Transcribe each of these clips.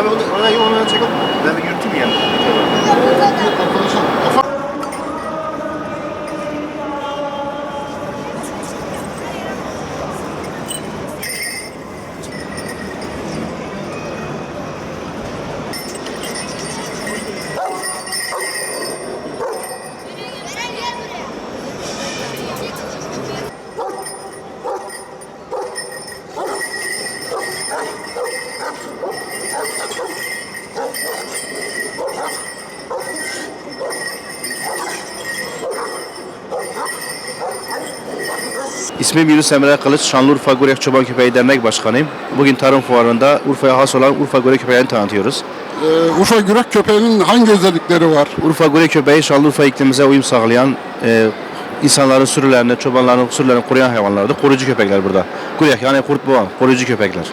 Onu, onu çekin. Ben bir yürüteyim yani. İsmim Yunus Emre Kılıç, Şanlıurfa Gurek Çoban Köpeği Dernek Başkanıyım. Bugün tarım fuarında Urfa'ya has olan Urfa Gurek Köpeğini tanıtıyoruz. Ee, Urfa Gürek köpeğinin hangi özellikleri var? Urfa Gurek Köpeği Şanlıurfa iklimimize uyum sağlayan, e, insanların sürülerini, çobanların sürülerini koruyan hayvanlardır. Koruyucu köpekler burada. Gurek yani kurt boğan, koruyucu köpekler.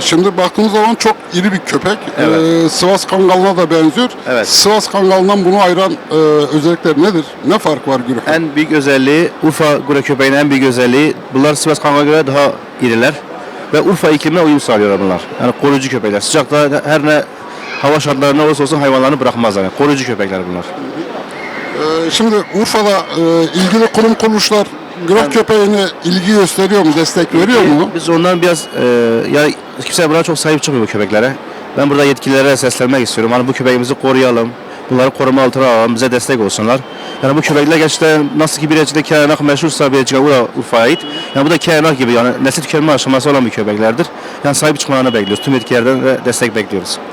Şimdi baktığınız zaman çok iri bir köpek. Evet. Ee, Sivas Kangalı'na da benziyor. Evet. Sivas Kangalı'ndan bunu ayıran e, özellikler nedir? Ne fark var Gürek? En büyük özelliği, Urfa Gurek Köpeği'nin en büyük özelliği, bunlar Sivas Kangal'a göre daha iriler. Ve Urfa iklimine uyum sağlıyorlar bunlar. Yani koruyucu köpekler. Sıcakta her ne hava şartları ne olursa olsun hayvanlarını bırakmazlar. Yani koruyucu köpekler bunlar. Ee, şimdi Urfa'da e, ilgili kurum kuruluşlar Gürek köpeğine ilgi gösteriyor mu, destek veriyor mu? Biz ondan biraz e, yani kimse buna çok sahip çıkmıyor bu köpeklere. Ben burada yetkililere seslenmek istiyorum. Hani bu köpeğimizi koruyalım. Bunları koruma altına alalım. Bize destek olsunlar. Yani bu köpekler gerçekten nasıl ki Birecik'te Kerenak meşhursa Birecik'e o da Urfa'ya ait. Yani bu da Kerenak gibi yani nesil tükenme aşaması olan bir köpeklerdir. Yani sahip çıkmalarını bekliyoruz. Tüm yetkililerden de destek bekliyoruz.